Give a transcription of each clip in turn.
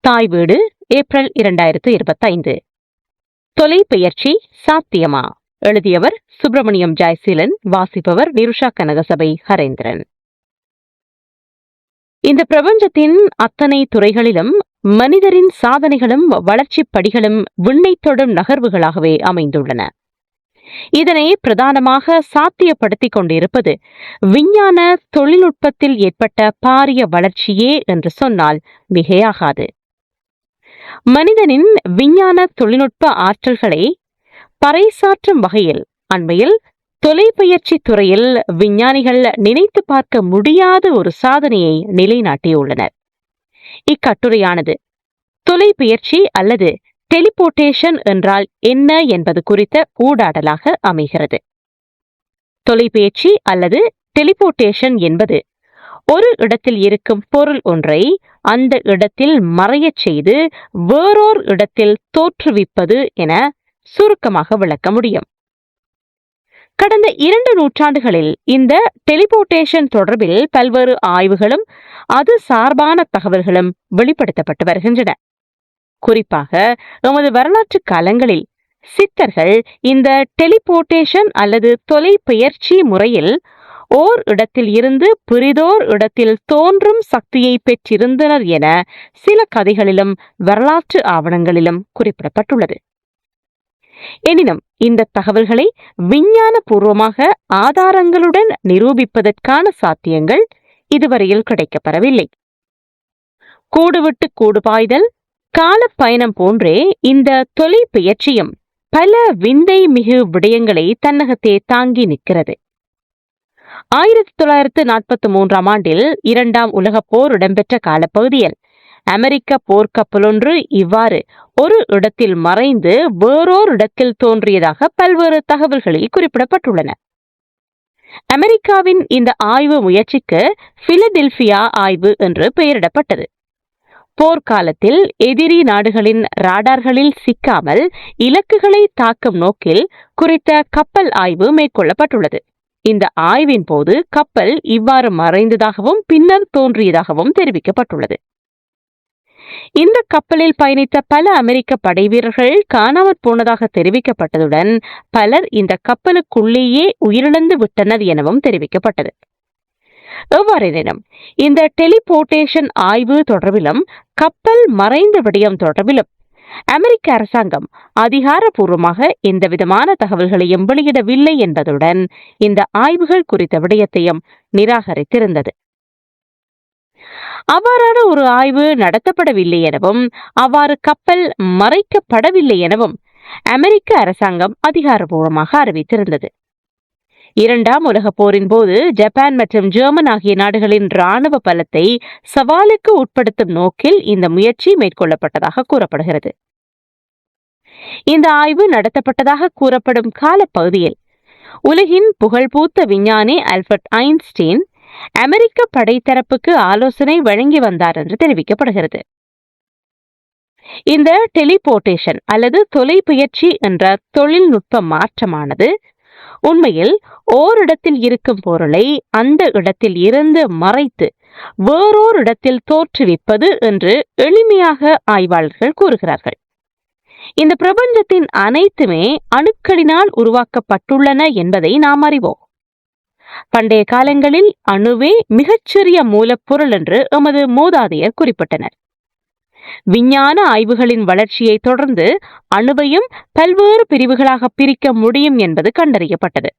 தாய் வீடு ஏப்ரல் இரண்டாயிரத்து இருபத்தைந்து. தொலைபெயர்ச்சி சாத்தியமா? எழுதியவர் சுப்பிரமணியம் ஜெயசீலன் வாசிப்பவர் நிருஷா கனகசபை ஹரேந்திரன். இந்த பிரபஞ்சத்தின் அத்தனை துறைகளிலும் மனிதரின் சாதனைகளும் வளர்ச்சிப் படிகளும் விண்ணை தொடும் நகர்வுகளாகவே அமைந்துள்ளன. இதனை பிரதானமாக சாத்தியப்படுத்திக் கொண்டிருப்பது விஞ்ஞான தொழில்நுட்பத்தில் ஏற்பட்ட பாரிய வளர்ச்சியே என்று சொன்னால் மிகையாகாது. மனிதனின் விஞ்ஞான தொழில்நுட்ப ஆற்றல்களை பறைசாற்றும் வகையில் அண்மையில் தொலைபயிற்சி துறையில் விஞ்ஞானிகள் நினைத்து பார்க்க முடியாத ஒரு சாதனையை நிலைநாட்டியுள்ளனர். இக்கட்டுரையானது தொலைபெயர்ச்சி அல்லது டெலிபோர்டேஷன் என்றால் என்ன என்பது குறித்த ஊடாடலாக அமைகிறது. தொலைபேச்சு அல்லது டெலிபோர்டேஷன் என்பது ஒரு இடத்தில் இருக்கும் பொருள் ஒன்றை அந்த இடத்தில் மறையச் செய்து வேறோர் இடத்தில் தோற்றுவிப்பது என சுருக்கமாக விளக்க முடியும். கடந்த இரண்டு நூற்றாண்டுகளில் இந்த டெலிபோர்டேஷன் தொடர்பில் பல்வேறு ஆய்வுகளும் அது சார்பான தகவல்களும் வெளிப்படுத்தப்பட்டு வருகின்றன. குறிப்பாக எமது வரலாற்று காலங்களில் சித்தர்கள் இந்த டெலிபோர்டேஷன் அல்லது தொலைபெயர்ச்சி முறையில் ஓர் இடத்தில் இருந்து பிரிதோர் இடத்தில் தோன்றும் சக்தியை பெற்றிருந்தனர் என சில கதைகளிலும் வரலாற்று ஆவணங்களிலும் குறிப்பிடப்பட்டுள்ளது. எனினும் இந்த தகவல்களை விஞ்ஞான பூர்வமாக ஆதாரங்களுடன் நிரூபிப்பதற்கான சாத்தியங்கள் இதுவரையில் கிடைக்கப்பெறவில்லை. கூடுவிட்டு கூடுபாய்தல் காலப்பயணம் போன்றே இந்த தொலைபெயர்ச்சியும் பல விந்தை மிகு விடயங்களை தன்னகத்தே தாங்கி நிற்கிறது. ஆயிரத்தி தொள்ளாயிரத்து நாற்பத்தி மூன்றாம் ஆண்டில் இரண்டாம் உலகப் போர் இடம்பெற்ற காலப்பகுதியில் அமெரிக்க போர்க்கப்பலொன்று இவ்வாறு ஒரு இடத்தில் மறைந்து வேறோர் இடத்தில் தோன்றியதாக பல்வேறு தகவல்களில் குறிப்பிடப்பட்டுள்ளன. அமெரிக்காவின் இந்த ஆய்வு முயற்சிக்கு பிலடெல்பியா ஆய்வு என்று பெயரிடப்பட்டது. போர்க்காலத்தில் எதிரி நாடுகளின் ராடார்களில் சிக்காமல் இலக்குகளை தாக்கும் நோக்கில் குறித்த கப்பல் ஆய்வு மேற்கொள்ளப்பட்டுள்ளது. இந்த ஆய்வின் போது கப்பல் இவ்வாறு மறைந்ததாகவும் பின்னர் தோன்றியதாகவும் தெரிவிக்கப்பட்டுள்ளது. இந்த கப்பலில் பயணித்த பல அமெரிக்க படைவீரர்கள் காணாமற் போனதாக தெரிவிக்கப்பட்டதுடன் பலர் இந்த கப்பலுக்குள்ளேயே உயிரிழந்து விட்டனர் எனவும் தெரிவிக்கப்பட்டது. எவ்வாறெனினும் இந்த டெலிபோர்டேஷன் ஆய்வு தொடர்பிலும் கப்பல் மறைந்த விடயம் தொடர்பிலும் அமெரிக்க அரசாங்கம் அதிகாரப்பூர்வமாக எந்தவிதமான தகவல்களையும் வெளியிடவில்லை என்பதுடன் இந்த ஆய்வுகள் குறித்த விடயத்தையும் நிராகரித்திருந்தது. அவ்வாறான ஒரு ஆய்வு நடத்தப்படவில்லை எனவும் அவ்வாறு கப்பல் மறைக்கப்படவில்லை எனவும் அமெரிக்க அரசாங்கம் அதிகாரப்பூர்வமாக அறிவித்திருந்தது. இரண்டாம் உலகப் போரின் போது ஜப்பான் மற்றும் ஜெர்மன் ஆகிய நாடுகளின் ராணுவ பலத்தை சவாலுக்கு உட்படுத்தும் நோக்கில் இந்த முயற்சி மேற்கொள்ளப்பட்டதாக கூறப்படுகிறது. இந்த ஆய்வு நடத்தப்பட்டதாக கூறப்படும் காலப்பகுதியில் உலகின் புகழ்பூத்த விஞ்ஞானி அல்பர்ட் ஐன்ஸ்டீன் அமெரிக்க படைத்தரப்புக்கு ஆலோசனை வழங்கி வந்தார் என்று தெரிவிக்கப்படுகிறது. இந்த டெலிபோர்டேஷன் அல்லது தொலைபெயர்ச்சி என்ற தொழில்நுட்ப மாற்றமானது உண்மையில் ஓரிடத்தில் இருக்கும் பொருளை அந்த இடத்தில் இருந்து மறைத்து வேறோர் இடத்தில் தோற்றுவிப்பது என்று எளிமையாக ஆய்வாளர்கள் கூறுகிறார்கள். இந்த பிரபஞ்சத்தின் அனைத்துமே அணுக்களினால் உருவாக்கப்பட்டுள்ளன என்பதை நாம் அறிவோம். பண்டைய காலங்களில் அணுவே மிகச்சிறிய மூலப்பொருள் என்று எமது மூதாதையர் குறிப்பிட்டனர். விஞ்ஞான ஆய்வுகளின் வளர்ச்சியை தொடர்ந்து அணுவையும் பல்வேறு பிரிவுகளாக பிரிக்க முடியும் என்பது கண்டறியப்பட்டது.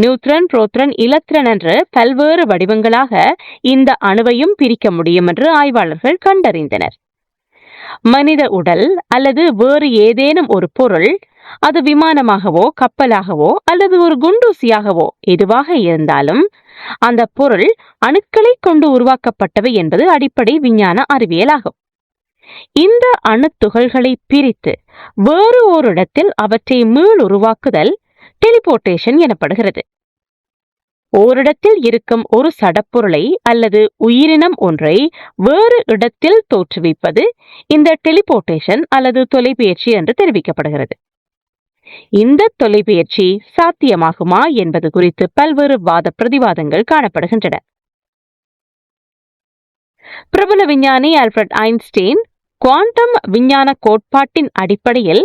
நியூத்ரன் புரோத்ரன் இலத்ரன் என்று பல்வேறு வடிவங்களாக இந்த அணுவையும் பிரிக்க முடியும் என்று ஆய்வாளர்கள் கண்டறிந்தனர். மனித உடல் அல்லது வேறு ஏதேனும் ஒரு பொருள் அது விமானமாகவோ கப்பலாகவோ அல்லது ஒரு குண்டூசியாகவோ எதுவாக இருந்தாலும் அந்த பொருள் அணுக்களை கொண்டு உருவாக்கப்பட்டவை என்பது அடிப்படை விஞ்ஞான அறிவியலாகும். இந்த அணுத்துகள்களை பிரித்து வேறு ஓரிடத்தில் அவற்றை மீள் உருவாக்குதல் டெலிபோர்டேஷன் எனப்படுகிறது. ஓரிடத்தில் இருக்கும் ஒரு சடப்பொருளை அல்லது உயிரினம் ஒன்றை வேறு இடத்தில் தோற்றுவிப்பது இந்த டெலிபோர்டேஷன் அல்லது தொலைபெயர்ச்சி என்று தெரிவிக்கப்படுகிறது. இந்த தொலைபெயர்ச்சி சாத்தியமாகுமா என்பது குறித்து பல்வேறு வாத பிரதிவாதங்கள் காணப்படுகின்றன. பிரபல விஞ்ஞானி ஆல்ஃபிரட் ஐன்ஸ்டீன் குவாண்டம் விஞ்ஞான கோட்பாட்டின் அடிப்படையில்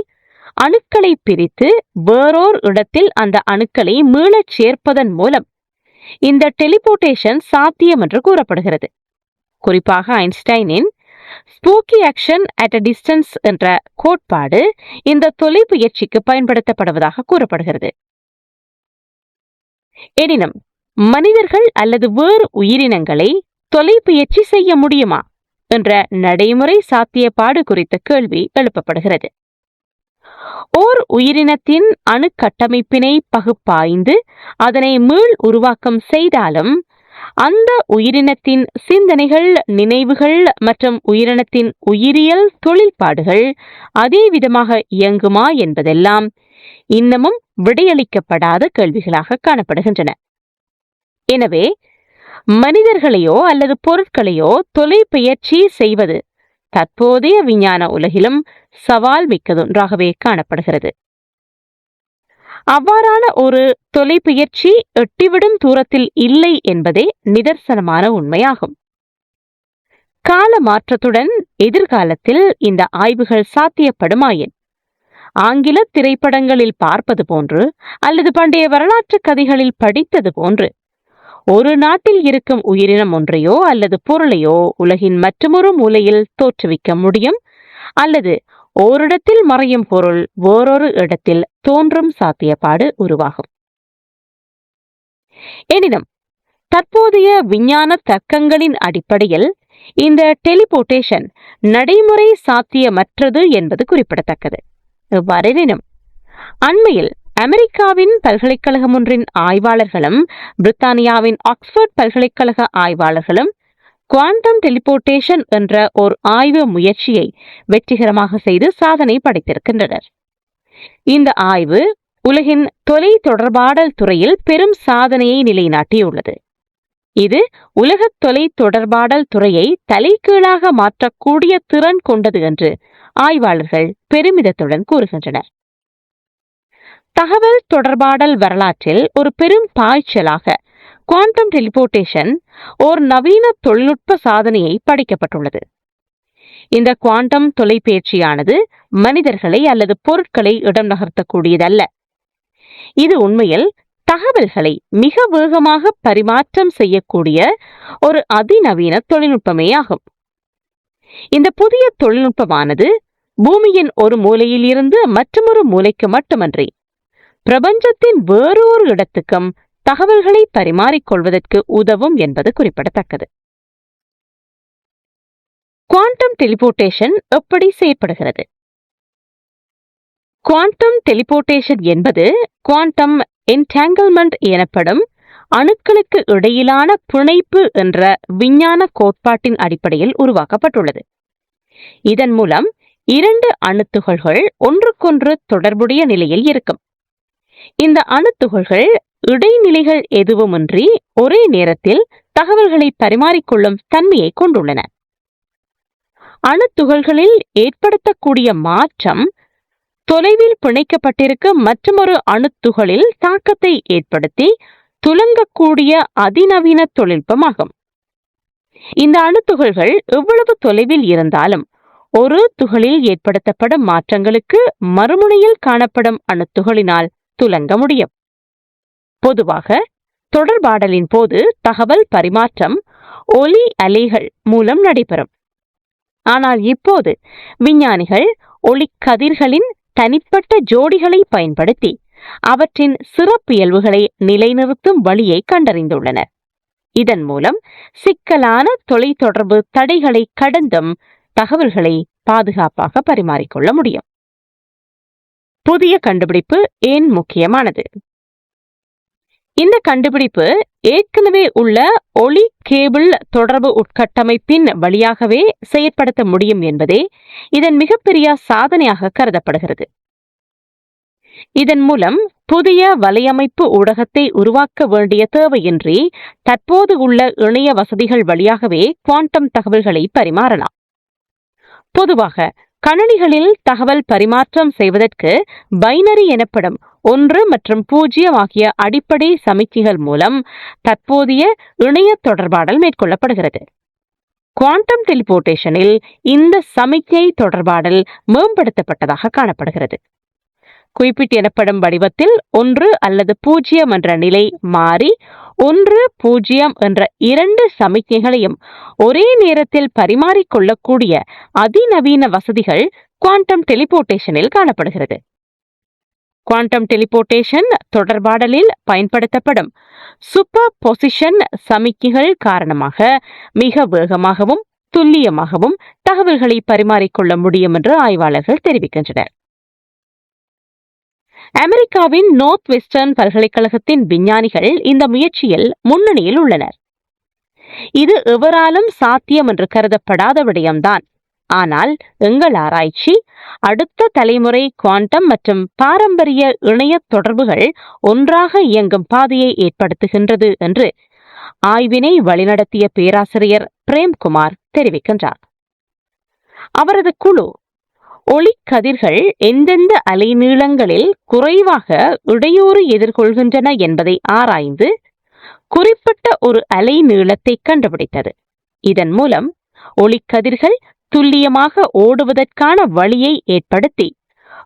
அணுக்களை பிரித்து வேறோர் இடத்தில் அந்த அணுக்களை மீளச் சேர்ப்பதன் மூலம் இந்த டெலிபோர்டேஷன் சாத்தியம் என்று கூறப்படுகிறது. குறிப்பாக ஐன்ஸ்டைனின் spooky action at a distance என்ற கோட்பாடு இந்த தொலைபுயற்சிக்கு பயன்படுத்தப்படுவதாக கூறப்படுகிறது. எனினும் மனிதர்கள் அல்லது வேறு உயிரினங்களை தொலைபுயற்சி செய்ய முடியுமா என்ற நடைமுறை சாத்தியப்பாடு குறித்த கேள்வி எழுப்பப்படுகிறது. ஓர் உயிரினத்தின் அணு கட்டமைப்பினை பகுப்பாய்ந்து அதனை மீள் உருவாக்கம் செய்தாலும் அந்த உயிரினத்தின் சிந்தனைகள் நினைவுகள் மற்றும் உயிரினத்தின் உயிரியல் தொழில்பாடுகள் அதே விதமாக இயங்குமா என்பதெல்லாம் இன்னமும் விடையளிக்கப்படாத கேள்விகளாக காணப்படுகின்றன. எனவே மனிதர்களையோ அல்லது பொருட்களையோ தொலைபெயர்ச்சி செய்வது தற்போதைய விஞ்ஞான உலகிலும் சவால் மிக்கதொன்றாகவே காணப்படுகிறது. அவ்வாறான ஒரு தொலைபெயர்ச்சி எட்டிவிடும் தூரத்தில் இல்லை என்பதே நிதர்சனமான உண்மையாகும். கால மாற்றத்துடன் எதிர்காலத்தில் இந்த ஆய்வுகள் சாத்தியப்படுமாயின்? ஆங்கில திரைப்படங்களில் பார்ப்பது போன்று அல்லது பண்டைய வரலாற்று கதைகளில் படித்தது போன்று ஒரு நாட்டில் இருக்கும் உயிரினம் ஒன்றையோ அல்லது பொருளையோ உலகின் மற்றொரு மூலையில் தோற்றுவிக்க முடியும் அல்லது ஓரிடத்தில் மறையும் பொருள் வேறொரு இடத்தில் தோன்றும் சாத்தியப்பாடு உருவாகும். எனினும் தற்போதைய விஞ்ஞான தர்க்கங்களின் அடிப்படையில் இந்த டெலிபோர்டேஷன் நடைமுறை சாத்தியமற்றது என்பது குறிப்பிடத்தக்கது. எவ்வாறெனினும் அண்மையில் அமெரிக்காவின் பல்கலைக்கழகம் ஒன்றின் ஆய்வாளர்களும் பிரித்தானியாவின் ஆக்ஸ்போர்ட் பல்கலைக்கழக ஆய்வாளர்களும் குவாண்டம் டெலிபோர்டேஷன் என்ற ஒரு ஆய்வு முயற்சியை வெற்றிகரமாக செய்து சாதனை படைத்திருக்கின்றனர். இந்த ஆய்வு உலகின் தொலை தொடர்பாடல் துறையில் பெரும் சாதனையை நிலைநாட்டியுள்ளது. இது உலக தொலை தொடர்பாடல் துறையை தலைகீழாக மாற்றக்கூடிய திறன் கொண்டது என்று ஆய்வாளர்கள் பெருமிதத்துடன் கூறுகின்றனர். தகவல் தொடர்பாடல் வரலாற்றில் ஒரு பெரும் பாய்ச்சலாக குவாண்டம் டெலிபோர்டேஷன் ஓர் நவீன தொழில்நுட்ப சாதனையை படைக்கப்பட்டுள்ளது. இந்த குவாண்டம் தொலைபேச்சியானது மனிதர்களை அல்லது பொருட்களை இடம் நகர்த்தக்கூடியதல்ல. இது உண்மையில் தகவல்களை மிக வேகமாக பரிமாற்றம் செய்யக்கூடிய ஒரு அதிநவீன தொழில்நுட்பமே ஆகும். இந்த புதிய தொழில்நுட்பமானது பூமியின் ஒரு மூலையில் இருந்து மற்றொரு மூலைக்கு மட்டுமன்றி பிரபஞ்சத்தின் வேறு ஒரு இடத்துக்கும் தகவல்களை பரிமாறிக்கொள்வதற்கு உதவும் என்பது குறிப்பிடத்தக்கது. குவாண்டம் டெலிபோர்டேஷன் எப்படி செயற்படுகிறது? குவாண்டம் டெலிபோர்டேஷன் என்பது குவாண்டம் என்டாங்கிள்மெண்ட் எனப்படும் அணுக்களுக்கு இடையிலான பிணைப்பு என்ற விஞ்ஞான கோட்பாட்டின் அடிப்படையில் உருவாக்கப்பட்டுள்ளது. இதன் மூலம் இரண்டு அணுத்துகள்கள் ஒன்றுக்கொன்று தொடர்புடைய நிலையில் இருக்கும். இந்த அணுத்துகள்கள் இடைநிலைகள் எதுவுமின்றி ஒரே நேரத்தில் தகவல்களை பரிமாறிக்கொள்ளும் தன்மையை கொண்டுள்ளன. அணுத்துகள்களில் ஏற்படுத்தக்கூடிய மாற்றம் தொலைவில் பிணைக்கப்பட்டிருக்க மற்றொரு அணுத்துகளில் தாக்கத்தை ஏற்படுத்தி துலங்கக்கூடிய அதிநவீன தொழில்நுட்பமாகும். இந்த அணுத்துகள்கள் எவ்வளவு தொலைவில் இருந்தாலும் ஒரு துகளில் ஏற்படுத்தப்படும் மாற்றங்களுக்கு மறுமுனையில் காணப்படும் அணுத்துகளினால் துலங்க முடியும். பொதுவாக தொடர்பாடலின் போது தகவல் பரிமாற்றம் ஒலி அலைகள் மூலம் நடைபெறும். ஆனால் இப்போது விஞ்ஞானிகள் ஒளி கதிர்களின் தனிப்பட்ட ஜோடிகளை பயன்படுத்தி அவற்றின் சிறப்பியல்புகளை நிலைநிறுத்தும் வழியை கண்டறிந்துள்ளனர். இதன் மூலம் சிக்கலான தொலைத்தொடர்பு தடைகளை கடந்தும் தகவல்களை பாதுகாப்பாக பரிமாறிக்கொள்ள முடியும். புதிய கண்டுபிடிப்பு ஏன் முக்கியமானது? இந்த கண்டுபிடிப்பு ஏற்கனவே உள்ள ஒளி கேபிள் தொடர்பு உட்கட்டமைப்பின் வழியாகவே செயற்படுத்த முடியும் என்பதே இதன் மிகப்பெரிய சாதனையாக கருதப்படுகிறது. இதன் மூலம் புதிய வலையமைப்பு ஊடகத்தை உருவாக்க வேண்டிய தேவையின்றி தற்போது உள்ள இணைய வசதிகள் வழியாகவே குவாண்டம் தகவல்களை பரிமாறலாம். பொதுவாக கணனிகளில் தகவல் பரிமாற்றம் செய்வதற்கு பைனரி எனப்படும் ஒன்று மற்றும் பூஜ்ஜியம் ஆகிய அடிப்படை சமிக்ஞைகள் மூலம் தற்போதைய இணைய தொடர்பாடல் மேற்கொள்ளப்படுகிறது. குவாண்டம் டெலிபோர்டேஷனில் இந்த சமிக்ஞை தொடர்பாடல் மேம்படுத்தப்பட்டதாக காணப்படுகிறது. குறிப்பிட்டு எனப்படும் வடிவத்தில் ஒன்று அல்லது பூஜ்ஜியம் என்ற நிலை மாறி ஒன்று பூஜ்ஜியம் என்ற இரண்டு சமிக்ஞைகளையும் ஒரே நேரத்தில் பரிமாறிக்கொள்ளக்கூடிய அதிநவீன வசதிகள் குவாண்டம் டெலிபோர்டேஷனில் காணப்படுகிறது. குவாண்டம் டெலிபோர்டேஷன் தொடர்பாடலில் பயன்படுத்தப்படும் சூப்பர் பொசிஷன் சமிக்ஞைகள் காரணமாக மிக வேகமாகவும் துல்லியமாகவும் தகவல்களை பரிமாறிக்கொள்ள முடியும் என்று ஆய்வாளர்கள் தெரிவிக்கின்றனர். அமெரிக்காவின் நோர்த் வெஸ்டர்ன் பல்கலைக்கழகத்தின் விஞ்ஞானிகள் இந்த முயற்சியில் முன்னணியில் உள்ளனர். இது எவராலும் சாத்தியம் என்று கருதப்படாத விடயம்தான். ஆனால் எங்கள் ஆராய்ச்சி அடுத்த தலைமுறை குவாண்டம் மற்றும் பாரம்பரிய இணைய தொடர்புகள் ஒன்றாக இயங்கும் பாதையை ஏற்படுத்துகின்றது என்று ஆய்வினை வழிநடத்திய பேராசிரியர் பிரேம்குமார் தெரிவிக்கின்றார். அவரது குழு ஒளிக்கதிர்கள் எந்தெந்த அலைநீளங்களில் குறைவாக இடையூறு எதிர்கொள்கின்றன என்பதை ஆராய்ந்து குறிப்பிட்ட ஒரு அலை நீளத்தை கண்டுபிடித்தது. இதன் மூலம் ஒளிக்கதிர்கள் துல்லியமாக ஓடுவதற்கான வழியை ஏற்படுத்தி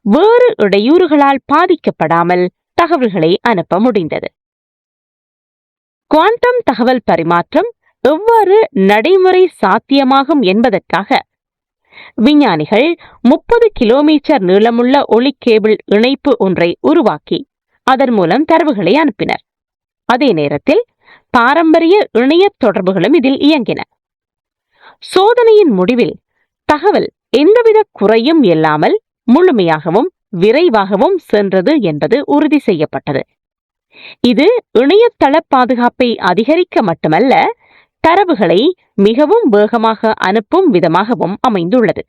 வேறு இடையூறுகளால் பாதிக்கப்படாமல் தகவல்களை அனுப்ப முடிந்தது. குவாண்டம் தகவல் பரிமாற்றம் எவ்வாறு நடைமுறை சாத்தியமாகும் என்பதற்காக விஞ்ஞானிகள் முப்பது கிலோமீட்டர் நீளமுள்ள ஒளி கேபிள் இணைப்பு ஒன்றை உருவாக்கி அதன் மூலம் தரவுகளை அனுப்பினர். அதே நேரத்தில் பாரம்பரிய இணைய தொடர்புகளும் இதில் இயங்கின. சோதனையின் முடிவில் தகவல் எந்தவித குறையும் இல்லாமல் முழுமையாகவும் விரைவாகவும் சென்றது என்பது உறுதி செய்யப்பட்டது. இது இணையதள பாதுகாப்பை அதிகரிக்க மட்டுமல்ல தரவுகளை மிகவும் வேகமாக அனுப்பும் விதமாகவும் அமைந்துள்ளது.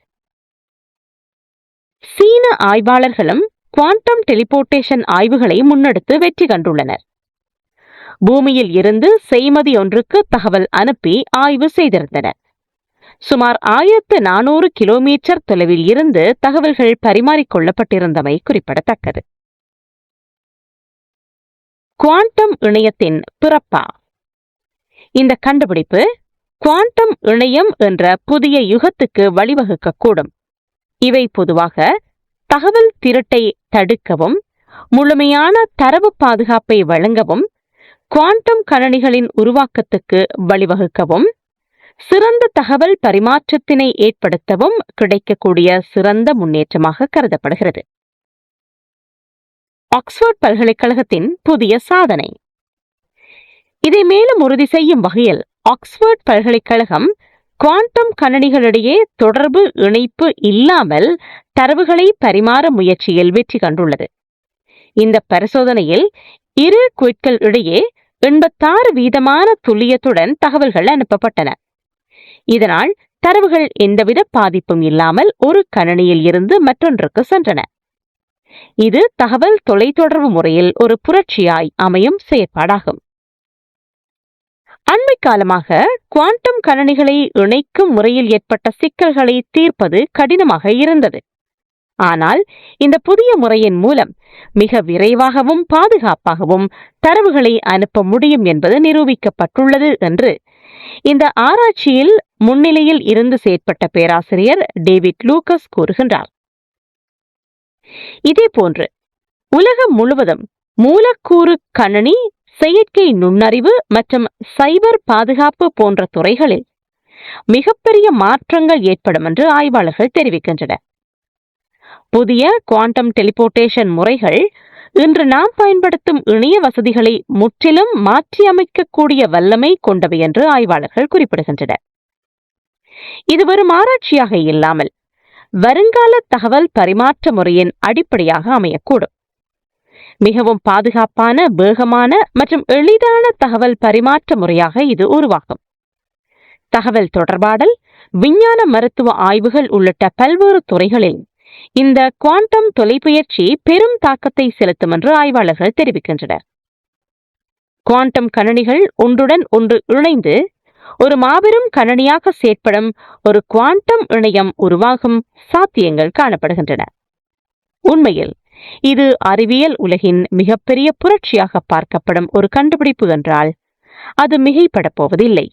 சீன ஆய்வாளர்களும் குவாண்டம் டெலிபோர்டேஷன் ஆய்வுகளை முன்னெடுத்து வெற்றி கண்டுள்ளனர். பூமியில் இருந்து செய்மதி ஒன்றுக்கு தகவல் அனுப்பி ஆய்வு செய்திருந்தனர். சுமார் ஆயிரத்து நானூறு கிலோமீட்டர் தொலைவில் இருந்து தகவல்கள் பரிமாறிக்கொள்ளப்பட்டிருந்தமை குறிப்பிடத்தக்கது. குவாண்டம் இணையத்தின் பிறப்பா இந்த கண்டுபிடிப்பு குவாண்டம் இணையம் என்ற புதிய யுகத்துக்கு வழிவகுக்கக்கூடும். இவை பொதுவாக தகவல் திருட்டை தடுக்கவும் முழுமையான தரவு பாதுகாப்பை வழங்கவும் குவாண்டம் கணனிகளின் உருவாக்கத்துக்கு வழிவகுக்கவும் சிறந்த தகவல் பரிமாற்றத்தினை ஏற்படுத்தவும் கிடைக்கக்கூடிய சிறந்த முன்னேற்றமாக கருதப்படுகிறது. ஆக்ஸ்போர்ட் பல்கலைக்கழகத்தின் புதிய சாதனை. இதை மேலும் உறுதி செய்யும் வகையில் ஆக்ஸ்போர்ட் பல்கலைக்கழகம் குவாண்டம் கணனிகளிடையே தொடர்பு இணைப்பு இல்லாமல் தரவுகளை பரிமாற முயற்சியில் வெற்றி கண்டுள்ளது. இந்த பரிசோதனையில் இரு குயிட்கள் இடையே எண்பத்தாறு வீதமான துல்லியத்துடன் தகவல்கள் அனுப்பப்பட்டன. இதனால் தரவுகள் எந்தவித பாதிப்பும் இல்லாமல் ஒரு கணனியில் இருந்து மற்றொன்றுக்கு சென்றன. இது தகவல் தொலைத்தொடர்பு முறையில் ஒரு புரட்சியாய் அமையும் செயற்பாடாகும். அண்மை காலமாக குவாண்டம் கணனிகளை இணைக்கும் முறையில் ஏற்பட்ட சிக்கல்களை தீர்ப்பது கடினமாக இருந்தது. ஆனால் இந்த புதிய முறையின் மூலம் மிக விரைவாகவும் பாதுகாப்பாகவும் தரவுகளை அனுப்ப முடியும் என்பது நிரூபிக்கப்பட்டுள்ளது என்று இந்த ஆராய்ச்சியில் முன்னிலையில் இருந்து செயற்பட்ட பேராசிரியர் டேவிட் லூக்கஸ் கூறுகின்றார். இதேபோன்று உலகம் முழுவதும் மூலக்கூறு கணனி செயற்கை நுண்ணறிவு மற்றும் சைபர் பாதுகாப்பு போன்ற துறைகளில் மிகப்பெரிய மாற்றங்கள் ஏற்படும் என்று ஆய்வாளர்கள் தெரிவிக்கின்றனர். புதிய குவாண்டம் டெலிபோர்டேஷன் முறைகள் இன்று நாம் பயன்படுத்தும் இணைய வசதிகளை முற்றிலும் மாற்றியமைக்கக்கூடிய வல்லமை கொண்டவை என்று ஆய்வாளர்கள் குறிப்பிடுகின்றனர். இது வெறும் ஆராய்ச்சியாக இல்லாமல் வருங்கால தகவல் பரிமாற்ற முறையின் அடிப்படையாக அமையக்கூடும். மிகவும் பாதுகாப்பான வேகமான மற்றும் எளிதான தகவல் பரிமாற்ற முறையாக இது உருவாகும். தகவல் தொடர்பாடல் விஞ்ஞான மருத்துவ ஆய்வுகள் உள்ளிட்ட பல்வேறு துறைகளில் இந்த குவாண்டம் தொலைபெயர்ச்சி பெரும் தாக்கத்தை செலுத்தும் என்று ஆய்வாளர்கள் தெரிவிக்கின்றனர். குவாண்டம் கணனிகள் ஒன்றுடன் ஒன்று இணைந்து ஒரு மாபெரும் கணனியாக செயற்படும் ஒரு குவாண்டம் இணையம் உருவாகும் சாத்தியங்கள் காணப்படுகின்றன. உண்மையில் இது அறிவியல் உலகின் மிகப்பெரிய புரட்சியாக பார்க்கப்படும் ஒரு கண்டுபிடிப்பு என்றால் அது மிகைப்படப் போவதில்லை.